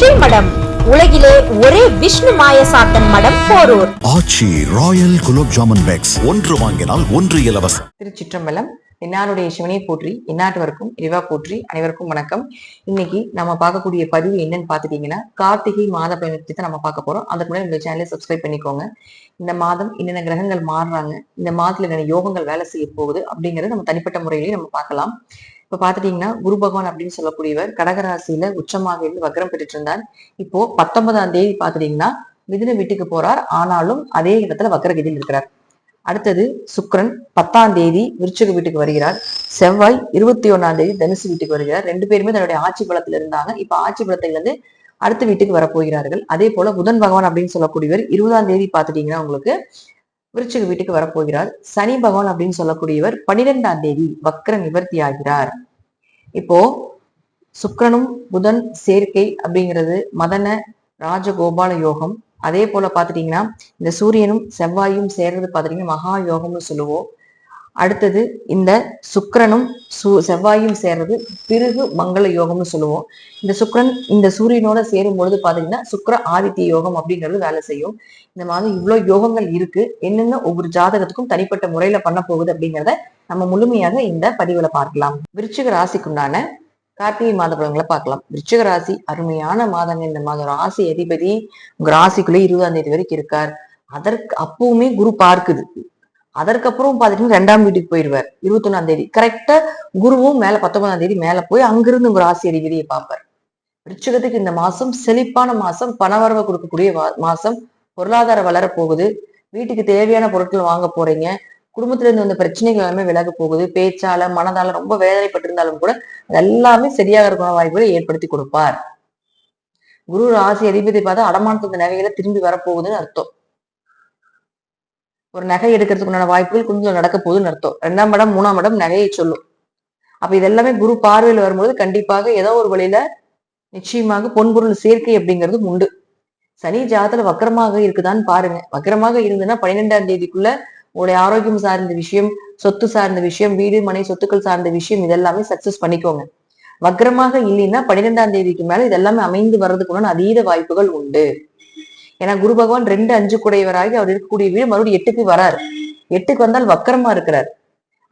ஸ்ரீமடம் உலகிலே ஒரே விஷ்ணு மாயசாத்தன் மடம் Porur. Aachi royal gulab jamun packs. ஒன்று வாங்கினால் ஒன்று இலவசம். திருச்சிற்றம்பலம் என்னாருடைய சிவனை போற்றி எந்நாட்டவருக்கும் இறைவா போற்றி அனைவருக்கும் வணக்கம். இன்னைக்கு நம்ம பார்க்கக்கூடிய பதிவு என்னன்னு பார்த்துட்டீங்கன்னா கார்த்திகை மாத பயணத்தை தான் நம்ம பார்க்க போறோம். அதுக்கு முன்னாடி இந்த சேனலை சப்ஸ்கிரைப் பண்ணிக்கோங்க. இந்த மாதம் என்னென்ன கிரகங்கள் மாறுறாங்க இந்த மாதத்துல என்னென்ன யோகங்கள் வேலை செய்ய போகுது அப்படிங்கறத நம்ம தனிப்பட்ட முறையிலேயே நம்ம பார்க்கலாம். இப்ப பாத்துட்டீங்கன்னா குரு பகவான் அப்படின்னு சொல்லக்கூடியவர் கடகராசியில உச்சமாக இருந்து வக்ரம் பெற்றுட்டு இருந்தார் இப்போ பத்தொன்பதாம் தேதி பாத்துட்டீங்கன்னா மிதுன வீட்டுக்கு போறார். ஆனாலும் அதே இடத்துல வக்ரகதியில் இருக்கிறார். அடுத்தது சுக்ரன் பத்தாம் தேதி விருச்சக வீட்டுக்கு வருகிறார். செவ்வாய் இருபத்தி ஒன்னாம் தேதி தனுசு வீட்டுக்கு வருகிறார். ரெண்டு பேருமே தன்னுடைய ஆட்சி பலத்துல இருந்தாங்க. இப்ப ஆட்சி பலத்துல இருந்து அடுத்த வீட்டுக்கு வரப்போகிறார்கள். அதே போல புதன் பகவான் அப்படின்னு சொல்லக்கூடியவர் இருபதாம் தேதி பாத்துட்டீங்கன்னா உங்களுக்கு விருச்சிக வீட்டுக்கு வரப்போகிறார். சனி பகவான் அப்படின்னு சொல்லக்கூடியவர் பனிரெண்டாம் தேதி வக்ர நிவர்த்தி ஆகிறார். இப்போ சுக்கரனும் புதன் சேர்க்கை அப்படிங்கிறது மதன ராஜகோபால யோகம். அதே போல பாத்துட்டீங்கன்னா இந்த சூரியனும் செவ்வாயும் சேர்றது பாத்துட்டீங்கன்னா மகா யோகம்னு சொல்லுவோம். அடுத்தது இந்த சுக்கரனும் சு செவ்வாயும் சேர்றது பிறகு மங்கள யோகம்னு சொல்லுவோம். இந்த சுக்கரன் இந்த சூரியனோட சேரும் பொழுது பாத்தீங்கன்னா சுக்கிர ஆதித்ய யோகம் அப்படிங்கிறது வேலை செய்யும். இந்த மாதிரி இவ்வளவு யோகங்கள் இருக்கு. என்னென்ன ஒவ்வொரு ஜாதகத்துக்கும் தனிப்பட்ட முறையில பண்ண போகுது அப்படிங்கிறத நம்ம முழுமையாக இந்த பதிவுல பார்க்கலாம். விருச்சிக ராசிக்குண்டான கார்த்திகை மாத பலன்களை பார்க்கலாம். விருச்சிக ராசி அருமையான மாதங்க. இந்த மாதம் ராசி அதிபதி உங்க ராசிக்குள்ளே இருபதாம் தேதி வரைக்கும் இருக்கார். அதற்கு அப்பவுமே குரு பார்க்குது. அதற்கப்புறம் பாத்தீங்கன்னா ரெண்டாம் வீட்டுக்கு போயிடுவார் இருபத்தொன்னாம் தேதி. கரெக்டா குருவும் மேல பத்தொன்பதாம் தேதி மேல போய் அங்கிருந்து உங்க ராசி அதிபதியை பார்ப்பார். விருச்சிகத்துக்கு இந்த மாசம் செழிப்பான மாசம் பணவரவை கொடுக்கக்கூடிய மாசம். பொருளாதாரம் வளர போகுது. வீட்டுக்கு தேவையான பொருட்கள் வாங்க போறீங்க. குடும்பத்துல இருந்து வந்த பிரச்சனைகள் எல்லாமே விலக போகுது. பேச்சால மனதால ரொம்ப வேதனைப்பட்டிருந்தாலும் கூட அது எல்லாமே சரியாக இருக்கிற வாய்ப்புகளை ஏற்படுத்தி கொடுப்பார். குரு ராசி அதிபதி பார்த்தா அடமானத்து நகைகளை திரும்பி வரப்போகுதுன்னு அர்த்தம். ஒரு நகை எடுக்கிறதுக்குண்டான வாய்ப்புகள் கொஞ்சம் நடக்க போகுதுன்னு அர்த்தம். ரெண்டாம் இடம் மூணாம் இடம் நகையை சொல்லும். அப்ப இதெல்லாமே குரு பார்வையில் வரும்போது கண்டிப்பாக ஏதோ ஒரு வழியில நிச்சயமாக பொன்பொருள் சேர்க்கை அப்படிங்கிறது உண்டு. சனி ஜாதத்துல வக்கரமாக இருக்குதான்னு பாருங்க. வக்கரமாக இருந்ததுன்னா பன்னிரெண்டாம் தேதிக்குள்ள உங்களுடைய ஆரோக்கியம் சார்ந்த விஷயம் சொத்து சார்ந்த விஷயம் வீடு மனை சொத்துக்கள் சார்ந்த விஷயம் இதெல்லாமே சக்சஸ் பண்ணிக்கோங்க. வக்கரமாக இல்லைன்னா பன்னிரெண்டாம் தேதிக்கு மேல இதெல்லாமே அமைந்து வர்றதுக்குள்ள அதீத வாய்ப்புகள் உண்டு. ஏன்னா குரு பகவான் ரெண்டு அஞ்சு குடையவராகி அவர் இருக்கக்கூடிய வீடு மறுபடியும் எட்டுக்கு வராரு. எட்டுக்கு வந்தால் வக்கரமா இருக்கிறார்.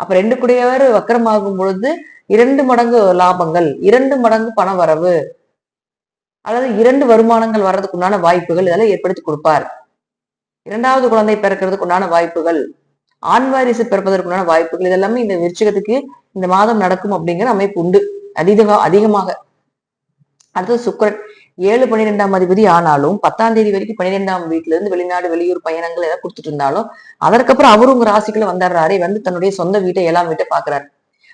அப்ப ரெண்டு குடையவர் வக்கரமாகும் பொழுது இரண்டு மடங்கு லாபங்கள் இரண்டு மடங்கு பண வரவு அல்லது இரண்டு வருமானங்கள் வர்றதுக்கு உண்டான வாய்ப்புகள் இதெல்லாம் ஏற்படுத்தி கொடுப்பார். இரண்டாவது குழந்தை பிறக்கிறதுக்கு உண்டான வாய்ப்புகள் ஆண் வாரிசு பிறப்பதற்குண்டான வாய்ப்புகள் இதெல்லாமே இந்த விருச்சிகத்துக்கு இந்த மாதம் நடக்கும் அப்படிங்கிற அமைப்பு உண்டு. அதிக அதிகமாக. அடுத்தது சுக்கரன். ஏழு பன்னிரெண்டாம் அதிபதி ஆனாலும் பத்தாம் தேதி வரைக்கும் பன்னிரெண்டாம் வீட்டுல இருந்து வெளிநாடு வெளியூர் பயணங்கள் ஏதாவது கொடுத்துட்டு இருந்தாலும் அதற்கப்புறம் அவரும் உங்க ராசிக்குள்ள வந்துடுறாரு. வந்து தன்னுடைய சொந்த வீட்டை ஏழாம் வீட்டை பாக்குறாரு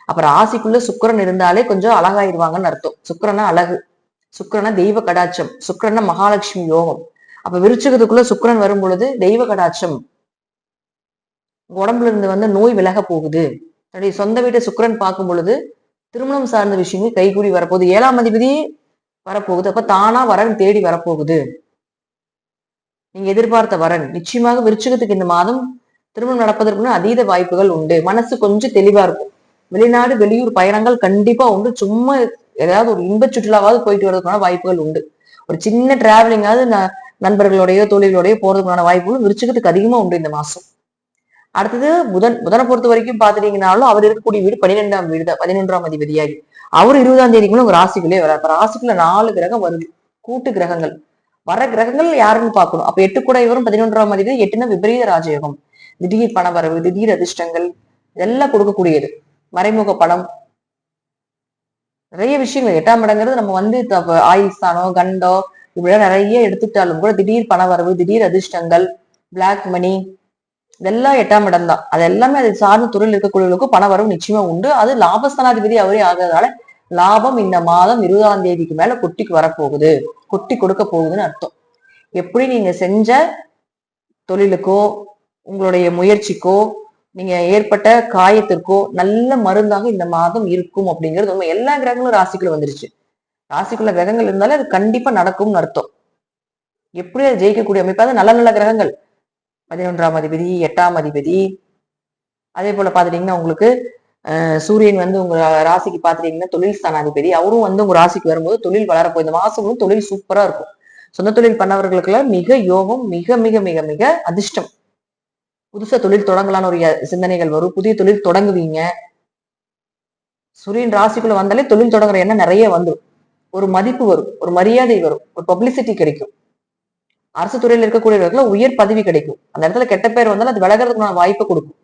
அப்ப ராசிக்குள்ள சுக்கிரன் இருந்தாலே கொஞ்சம் அழகாயிருவாங்கன்னு அர்த்தம். சுக்கிரனா அழகு. சுக்கிரனா தெய்வ கடாட்சம். சுக்கரனா மகாலட்சுமி யோகம். அப்ப விருச்சகத்துக்குள்ள சுக்கிரன் வரும் பொழுது தெய்வ கடாட்சம். உடம்புல இருந்து வந்து நோய் விலக போகுது. தன்னுடைய சொந்த வீட்டை சுக்கிரன் பார்க்கும் பொழுது திருமணம் சார்ந்த விஷயங்கள் கைகூடி வரப்போகுது. ஏழாம் அதிபதி வரப்போகுது. அப்ப தானா வரன் தேடி வரப்போகுது. நீங்க எதிர்பார்த்த வரன். நிச்சயமாக விருச்சிகத்துக்கு இந்த மாதம் திருமணம் நடப்பதற்கு அதீத வாய்ப்புகள் உண்டு. மனசு கொஞ்சம் தெளிவா இருக்கும். வெளிநாடு வெளியூர் பயணங்கள் கண்டிப்பா உண்டு. சும்மா ஏதாவது ஒரு இன்ப சுற்றுலாவாவது போயிட்டு வரதுக்கான வாய்ப்புகள் உண்டு. ஒரு சின்ன டிராவலிங்காவது ந- நண்பர்களோடயோ போறதுக்கான வாய்ப்புகள் விருச்சிகத்துக்கு அதிகமா உண்டு இந்த மாசம் அடுத்தது புதன் புதனை பொறுத்த வரைக்கும் பாத்துட்டீங்கன்னாலும் அவர் இருக்கக்கூடிய வீடு பன்னிரெண்டாம் வீடு தான் பதினொன்றாம் அதிபதியாகி. அவர் இருபதாம் தேதிக்குள்ள உங்க ராசிக்குள்ளே வரார். இப்ப ராசிக்குள்ள நாலு கிரகம் வருது. கூட்டு கிரகங்கள். வர கிரகங்கள் யாருன்னு பார்க்கணும். அப்ப எட்டு கூட இவரும் பதினொன்றாம் அதிபதி எட்டுனா விபரீத ராஜயோகம். திடீர் பணவரவு திடீர் அதிர்ஷ்டங்கள் இதெல்லாம் கொடுக்கக்கூடியது. மறைமுக படம். நிறைய விஷயங்கள். எட்டாம் இடங்கிறது நம்ம வந்து த- கண்டோ இப்படிலாம் நிறைய எடுத்துட்டாலும் கூட திடீர் பணவரவு திடீர் அதிர்ஷ்டங்கள் பிளாக் மணி இதெல்லாம் எட்டாம் இடம் தான் அது எல்லாமே அது சார்ந்த துறையில் இருக்கக்கூடியவர்களுக்கும் பண வரவு நிச்சயமா உண்டு. அது லாபஸ்தானாதிபதி அவரே ஆகிறதால லாபம் இந்த மாதம் இருபதாம் தேதிக்கு மேல கொட்டிக்கு வரப்போகுது. கொட்டி கொடுக்க போகுதுன்னு அர்த்தம். எப்படி நீங்க செஞ்ச தொழிலுக்கோ உங்களுடைய முயற்சிக்கோ நீங்க ஏற்பட்ட காயத்திற்கோ நல்ல மருந்தாக இந்த மாதம் இருக்கும் அப்படிங்கிறது உண்மை. எல்லா கிரகங்களும் ராசிக்குள்ள வந்துருச்சு. ராசிக்குள்ள கிரகங்கள் இருந்தாலே அது கண்டிப்பா நடக்கும்னு அர்த்தம். எப்படி அது ஜெயிக்கக்கூடிய அமைப்பு? அது நல்ல நல்ல கிரகங்கள். பதினொன்றாம் அதிபதி எட்டாம் அதிபதி. அதே போல பாத்துட்டீங்கன்னா உங்களுக்கு சூரியன் வந்து உங்க ராசிக்கு பாத்துட்டீங்கன்னா தொழில் ஸ்தானாதிபதி. அவரும் வந்து உங்க ராசிக்கு வரும்போது தொழில் வளரப்போ இந்த மாசமும் தொழில் சூப்பரா இருக்கும். சொந்த தொழில் பண்ணவர்களுக்கெல்லாம் மிக யோகம் மிக மிக மிக மிக அதிர்ஷ்டம். புதுசா தொழில் தொடங்கலான்னு ஒரு சிந்தனைகள் வரும். புதிய தொழில் தொடங்குவீங்க. சூரியன் ராசிக்குள்ள வந்தாலே தொழில் தொடங்குற எண்ணம் நிறைய வந்துடும் ஒரு மதிப்பு வரும் ஒரு மரியாதை வரும் ஒரு பப்ளிசிட்டி கிடைக்கும். அரசு துறையில் இருக்கக்கூடியவர்களுக்கு உயர் பதவி கிடைக்கும். அந்த இடத்துல கெட்ட பேர் வந்தாலும் அது விலகிறதுக்கான வாய்ப்பை கொடுக்கும்.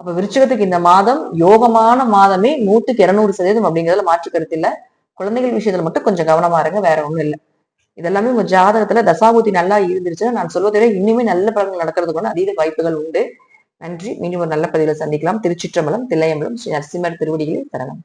அப்ப விருச்சகத்துக்கு இந்த மாதம் யோகமான மாதமே நூத்துக்கு இருநூறு சதவீதம் அப்படிங்கிறதுல மாற்று கருத்து இல்ல. குழந்தைகள் விஷயத்துல மட்டும் கொஞ்சம் கவனமா இருங்க வேற ஒண்ணும் இல்ல. இதெல்லாமே உங்க ஜாதகத்துல தசாபூதி நல்லா இருந்துருச்சுன்னா நான் சொல்வதை விட இன்னுமே நல்ல பலன்கள் நடக்கிறதுக்கான அதீத வாய்ப்புகள் உண்டு. நன்றி. மீண்டும் ஒரு நல்ல பதிவில் சந்திக்கலாம். திருச்சிற்றம்பலம் தில்லையம்பலம் ஸ்ரீ நரசிம்மர் திருவடிகளில் தரலாம்.